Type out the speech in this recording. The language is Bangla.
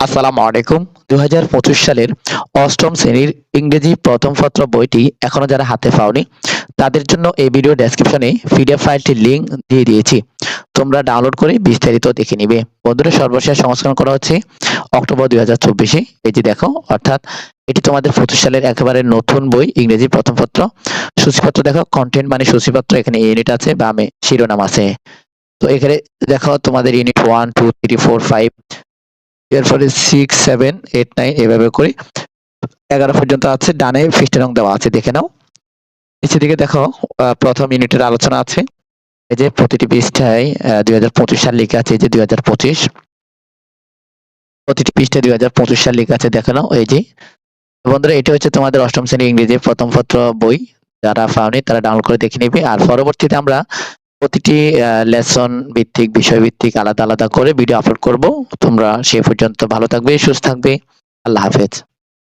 আসসালামু আলাইকুম। দু হাজার পঁচিশ সালের অষ্টম শ্রেণির ইংরেজি প্রথম পত্র বইটি এখনও যারা হাতে পাওনি, তাদের জন্য এই ভিডিও ডেসক্রিপশনে পিডিএফ ফাইলটির লিংক দিয়ে দিয়েছি। তোমরা ডাউনলোড করে বিস্তারিত দেখে নিবে। বন্ধুরা, সর্বশেষ সংস্করণ করা হচ্ছে অক্টোবর দুই চব্বিশে। এই যে দেখো, অর্থাৎ এটি তোমাদের পঁচিশ সালের একেবারে নতুন বই, ইংরেজি প্রথম পত্র। সূচিপত্র দেখো কন্টেন্ট মানে সূচিপত্র, এখানে ইউনিট আছে বা বামে শিরোনাম আছে। তো এখানে দেখো তোমাদের unit one two three four five এরপরে সিক্স সেভেন এইট নাইন এভাবে করে এগারো পর্যন্ত আছে, ডানে ফিস্টের রং দেওয়া আছে, দেখে নাও। নিচের দিকে দেখো প্রথম ইউনিটের আলোচনা আছে। এই যে প্রতিটি পৃষ্ঠায় দুই হাজার পঁচিশ সাল লেখা আছে, এই যে দুই হাজার পঁচিশ। প্রতিটি পৃষ্ঠায় দুই হাজার পঁচিশ সাল লেখা আছে, দেখে নাও, এই যে। বন্ধুরা, এটা হচ্ছে তোমাদের অষ্টম শ্রেণি ইংরেজি প্রথম পত্র বই। যারা পাওনি, তারা ডাউনলোড করে দেখে নিবে। আর পরবর্তীতে আমরা প্রতিটি লেসন ভিত্তিক বিষয় ভিত্তিক আলাদা আলাদা করে ভিডিও আপলোড করব। তোমরা সে পর্যন্ত ভালো থাকবে, সুস্থ থাকবে। আল্লাহ হাফেজ।